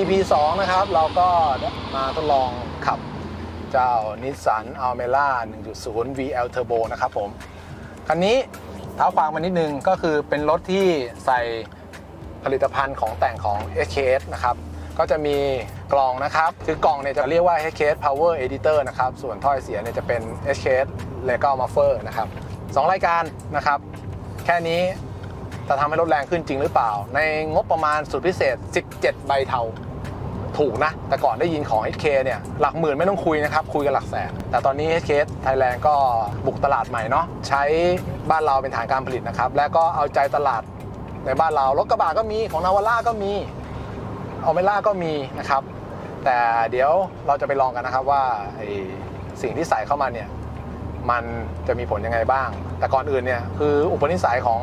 EP 2 นะครับ เราก็มาทดลองขับเจ้า Nissan Almera 1.0 VL Turbo นะครับผม คันนี้เท้าความมานิดนึงก็คือเป็นรถที่ใส่ผลิตภัณฑ์ของแต่งของ HKS นะครับ ก็จะมีกล่องนะครับ คือกล่องเนี่ยจะเรียกว่า HKS Power Editor นะครับ ส่วนถ้อยเสียเนี่ยจะเป็น HKS Legal Muffler นะครับสองรายการนะครับ แค่นี้จะทำให้รถแรงขึ้นจริงหรือเปล่า ในงบประมาณสุดพิเศษ 17 ใบเทา ถูกนะ แต่ก่อนได้ยินของ HK เนี่ย หลักหมื่นไม่ต้องคุยนะครับ คุยกันหลักแสน แต่ตอนนี้ HK Thailand ก็บุกตลาดใหม่เนาะใช้บ้านเราเป็นฐานการผลิตนะครับ และก็เอาใจตลาดในบ้านเรารถกระบะก็มีของนาวาร่าก็มีอเมล่าก็มีนะครับ แต่เดี๋ยวเราจะไปลองกันนะครับว่าสิ่งที่ใส่เข้ามาเนี่ยมันจะมีผลยังไงบ้าง แต่ก่อนอื่นเนี่ยคืออุปนิสัยของ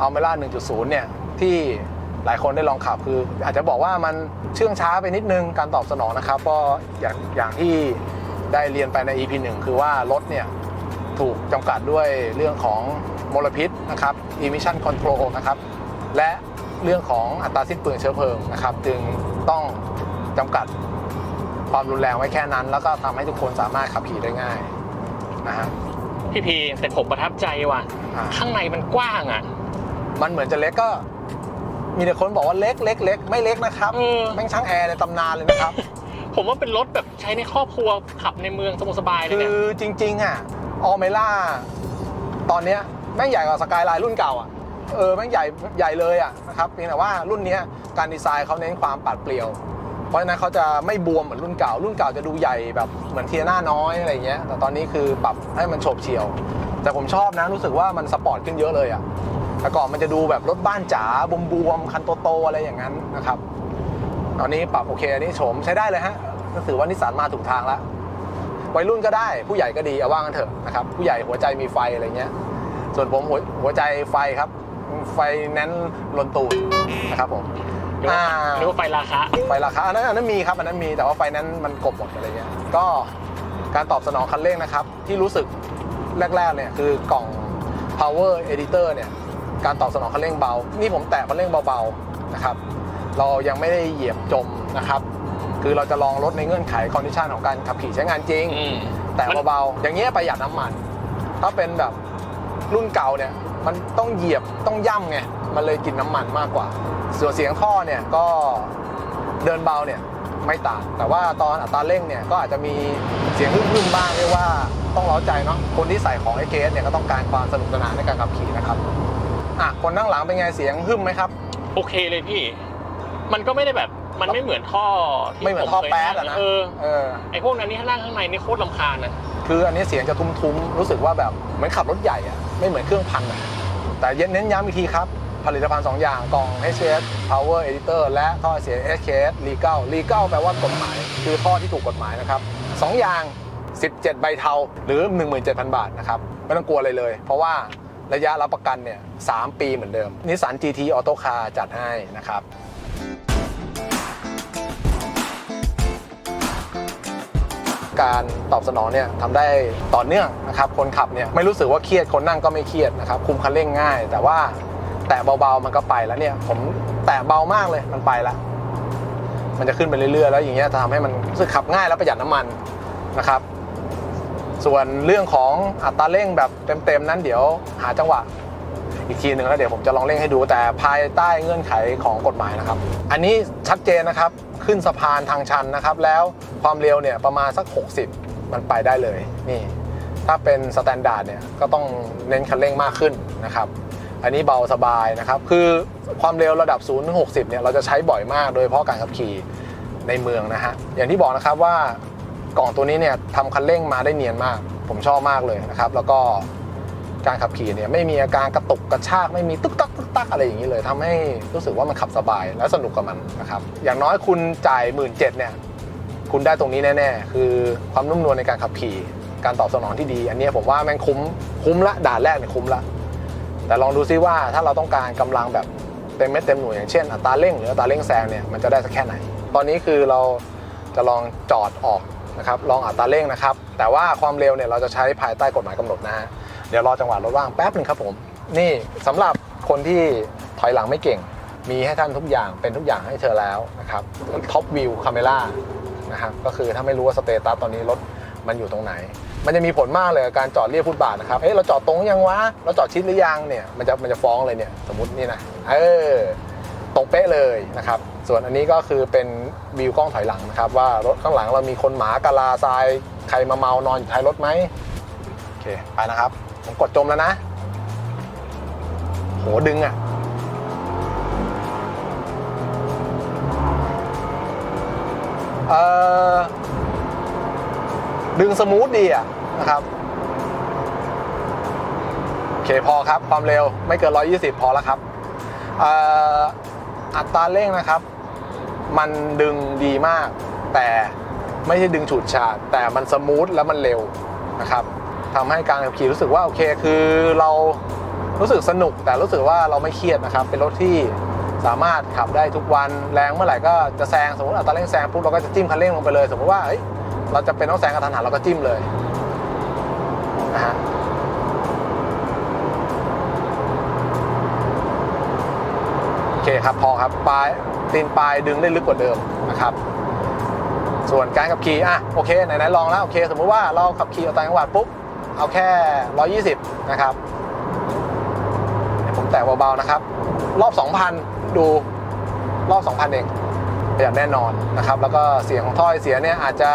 อัลเมล่า1.0 เนี่ยที่ หลายคนได้ลองขับคือ อาจจะบอกว่ามันเชื่องช้าไปนิดนึงการตอบสนองนะครับก็อย่างอย่างที่ได้เรียนไปใน EP 1 คือว่ารถเนี่ยถูกจำกัดด้วยเรื่องของมลพิษนะครับ emission control นะครับ และเรื่องของอัตราสิ้นเปลืองเชื้อเพลิงนะครับ จึงต้องจำกัดความรุนแรงไว้แค่นั้น แล้วก็ทำให้ทุกคนสามารถขับขี่ได้ง่ายนะฮะพี่พีแต่ผมประทับใจว่ะอ่าข้างในมันกว้างอะ มันเหมือนจะเล็กก็ มีแต่คนบอกว่าเล็กเล็กเล็กไม่เล็กนะครับเออแม่งช่างแอร์ในตำนานเลยนะครับ ผมว่าเป็นรถแบบใช้ในครอบครัวขับในเมืองสบายๆเลยคืเนี่ย อจริง ๆ อะออเมล่าตอนเนี้ยแม่งใหญ่กว่าสกายไลน์รุ่นเก่าอะเออแม่งใหญ่ใหญ่เลยอะนะครับเพียงแต่ว่ารุ่นเนี้ยการดีไซน์เขาเน้นความปัดเปรียว เพราะฉะนั้นเขาจะไม่บวมเหมือนรุ่นเก่า รุ่นเก่าจะดูใหญ่แบบเหมือนเทียน่าน้อยอะไรเงี้ยแต่ตอนนี้คือปรับให้มันโฉบเฉี่ยว แต่ผมชอบนะรู้สึกว่ามันสปอร์ตขึ้นเยอะเลยอะ แต่ก่อนมันจะดูแบบรถบ้านจ๋าบวมๆคันโตๆอะไรอย่างนั้นนะครับตอนนี้ปรับโอเคอันนี้โฉมใช้ได้เลยฮะก็ถือว่านิสสันมาถูกทางแล้ววัยรุ่นก็ได้ผู้ใหญ่ก็ดีเอาว่ากันเถอะนะครับผู้ใหญ่หัวใจมีไฟอะไรเงี้ย ส่วนผมหัวหัวใจไฟครับ ไฟแน้นลนตูดนะครับผมหรือว่าอ่าหรือว่าไฟราคาไฟราคาอันนั้นอันนั้นมีครับอันนั้นมีแต่ว่าไฟนั้นมันกบหมดอะไรเงี้ยก็การตอบสนองคันเร่งนะครับ ที่รู้สึกแรกๆเนี่ยคือกล่อง power editor เนี่ย การตอบสนองคันเร่งเบา นี่ผมแตะคันเร่งเบาๆนะครับ เรายังไม่ได้เหยียบจมนะครับ คือเราจะลองรถในเงื่อนไขคอนดิชันของการขับขี่ใช้งานจริงอืมแต่เบาๆ อย่างเงี้ยประหยัดน้ำมัน ถ้าเป็นแบบรุ่นเก่าเนี่ย มันต้องเหยียบต้องย่ำไง มันเลยกินน้ำมันมากกว่า ส่วนเสียงท่อเนี่ยก็เดินเบาเนี่ยไม่ต่าง แต่ว่าตอนอัตราเร่งเนี่ยก็อาจจะมีเสียงพึ่มๆบ้างเรียกว่าต้องเล้าใจเนาะคนที่ใส่ของ a อ s เนี่ยก็ต้องการความสนุกสนานในการขับขี่นะครับ อะคนนั่งหลังเป็นไงเสียงหึ่มไหมครับ โอเคเลยพี่ มันก็ไม่ได้แบบมันไม่เหมือนท่อที่ไม่เหมือนท่อผคยแป๊ดอะนะเออเออ ไอพวกนั้นนี่ถ้านั่งข้างในนี่โคตรลำคาญนะคืออันนี้เสียงจะทุ้มๆ รู้สึกว่าแบบเหมือนขับรถใหญ่อะไม่เหมือนเครื่องพันอะแต่เน้นย้ำอีกทีครับ ผลิตภัณฑ์ 2 อย่างกล่อง HKS Power Editor และท่อเสียง HKS Legal Legal แปลว่ากฎหมาย คือท่อที่ถูกกฎหมายนะครับ 2 อย่าง 17 ใบเทาหรือ 17,000 บาทนะครับ ไม่ต้องกลัวอะไรเลย เพราะว่า ระยะรับประกันเนี่ย3ปีเหมือนเดิมนิสสัน GT Auto Car จัดให้นะครับการตอบสนองเนี่ยทำได้ต่อเนื่องนะครับ คนขับเนี่ยไม่รู้สึกว่าเครียด คนนั่งก็ไม่เครียดนะครับ คุมคันเร่งง่าย แต่ว่าแตะเบาๆมันก็ไปแล้วเนี่ย ผมแตะเบามากเลยมันไปแล้วมันจะขึ้นไปเรื่อยๆ แล้วอย่างเงี้ยจะทำให้มันรู้สึกขับง่ายและประหยัดน้ำมันนะครับ ส่วนเรื่องของอัตราเร่งแบบเต็มๆนั้นเดี๋ยวหาจังหวะอีกทีหนึ่งแล้วเดี๋ยวผมจะลองเร่งให้ดูแต่ภายใต้เงื่อนไขของกฎหมายนะครับ อันนี้ชัดเจนนะครับขึ้นสะพานทางชันนะครับ แล้วความเร็วเนี่ยประมาณสัก 60 มันไปได้เลยนี่ ถ้าเป็นสแตนดาร์ดเนี่ยก็ต้องเน้นคันเร่งมากขึ้นนะครับ อันนี้เบาสบายนะครับ คือความเร็วระดับ0ถึง60เนี่ยเราจะใช้บ่อยมาก โดยเฉพาะการขับขี่ในเมืองนะฮะอย่างที่บอกนะครับว่า กล่องตัวนี้เนี่ยทำคันเร่งมาได้เนียนมาก ผมชอบมากเลยนะครับ แล้วก็การขับขี่เนี่ยไม่มีอาการกระตุกกระชากไม่มีตึกตักตึกตักอะไรอย่างนี้เลยทำให้รู้สึกว่ามันขับสบายและสนุกกับมันนะครับ อย่างน้อยคุณจ่ายหมื่นเจ็ดเนี่ยคุณได้ตรงนี้แน่ ๆ คือความนุ่มนวลในการขับขี่การตอบสนองที่ดี อันนี้ผมว่าแม่งคุ้มคุ้มละด่านแรกเนี่ยคุ้มละ แต่ลองดูซิว่าถ้าเราต้องการกำลังแบบเต็มเม็ดเต็มหน่วยอย่างเช่นอัตราเร่งหรืออัตราเร่งแซงเนี่ยมันจะได้สักแค่ไหน ตอนนี้คือเราจะลองจอดออก นะครับลองอัตราเร่งนะครับ แต่ว่าความเร็วเนี่ยเราจะใช้ภายใต้กฎหมายกำหนดนะฮะเดี๋ยวรอจังหวะรถว่างแป๊บหนึ่งครับผม นี่สำหรับคนที่ถอยหลังไม่เก่ง มีให้ท่านทุกอย่างเป็นทุกอย่างให้เธอแล้วนะครับท็อปวิวคาเมล่านะครับก็คือถ้าไม่รู้ว่าสเตตัสตอนนี้รถมันอยู่ตรงไหน มันจะมีผลมากเลยกับการจอดเรียบฟุตบาทนะครับเอ๊ะเราจอดตรงยังวะเราจอดชิดหรือยังเนี่ยมันจะมันจะฟ้องเลยเนี่ยสมมตินี่นะเออตรงเป๊ะเลยนะครับ ส่วนอันนี้ก็คือเป็นวิวกล้องถอยหลังนะครับ ว่ารถข้างหลังเรามีคนหมากะลาทรายใครมาเมานอนอยู่ท้ายรถไหมโอเคไปนะครับ ผมกดจมแล้วนะ โหดึงอะเออดึงสมูทดีอะนะครับโอเคพอครับความเร็วไม่เกิน 120 พอแล้วครับอออัตราเร่งนะครับ มันดึงดีมาก แต่ไม่ใช่ดึงฉูดฉาดแต่มันสมูทแล้วมันเร็วนะครับทำให้การขับขี่รู้สึกว่าโอเคคือเรารู้สึกสนุกแต่รู้สึกว่าเราไม่เครียดนะครับ เป็นรถที่สามารถขับได้ทุกวันแรงเมื่อไหร่ก็จะแซงสมมติอัตราเร่งแซงปุ๊บเราก็จะจิ้มคันเร่งลงไปเลย สมมติว่าเเราจะเป็นต้องแซงกระทันหันเราก็จิ้มเลยนะฮะ คครับพอครับปลายตีนปลายดึงได้ลึกกว่าเดิมนะครับ ส่วนการขับขี่อะโอเคไหนๆลองแล้วโอเค สมมุติว่าเราขับขี่ออกต่างจังหวัดปุ๊บเอาแค่ 120 นะครับผมแตะเบาๆนะครับ รอบ 2,000 ดูรอบ 2,000 เองประหยัดแน่นอนนะครับ แล้วก็เสียงของถ้อยเสียเนี่ยอาจจะ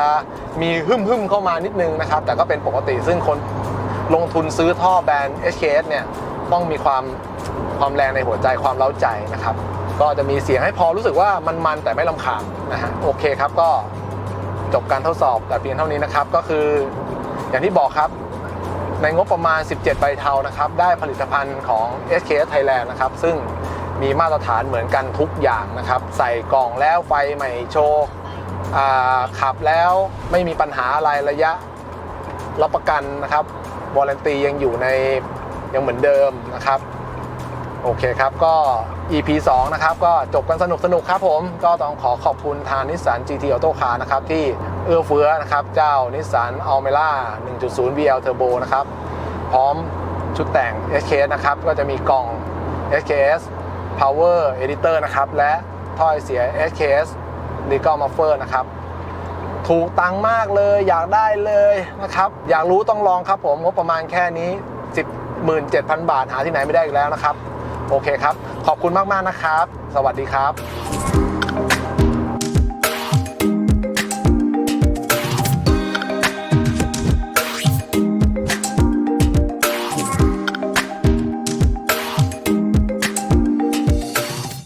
มีหึ่มๆเข้ามานิดนึงนะครับ แต่ก็เป็นปกติซึ่งคนลงทุนซื้อท่อแบรนด์ HKS เนี่ยต้องมีความ ความแรงในหัวใจความเล้าใจนะครับ ก็จะมีเสียงให้พอรู้สึกว่ามันๆแต่ไม่ลำคาญนะฮะโอเคครับก็จบการทดสอบแต่เพียงเท่านี้นะครับ ก็คืออย่างที่บอกครับในงบประมาณ 17 ใบเทานะครับ ได้ผลิตภัณฑ์ของ SKS Thailand นะครับ ซึ่งมีมาตรฐานเหมือนกันทุกอย่างนะครับ ใส่กล่องแล้วไฟใหม่โชว์ขับแล้วไม่มีปัญหาอะไรระยะรับประกันนะครับวอร์ a นตียังอยู่ในยังเหมือนเดิมนะครับ โอเคครับก็ EP 2 นะครับ ก็จบกันสนุกสนุกครับผม ก็ต้องขอขอบคุณทางนิสสัน GT Auto Car นะครับ ที่เอื้อเฟื้อนะครับ เจ้านิสสัน Almera 1.0 VL Turbo นะครับ พร้อมชุดแต่ง SKS นะครับ ก็จะมีกล่อง SKS Power Editor นะครับ และถ้อยเสีย SKS Legal Muffer นะครับ ถูกตังมากเลยอยากได้เลยนะครับ อยากรู้ต้องลองครับผมงบประมาณแค่นี้ 17,000 บาทหาที่ไหนไม่ได้อีกแล้วนะครับ โอเคครับ ขอบคุณมาก ๆ นะครับ สวัสดีครับ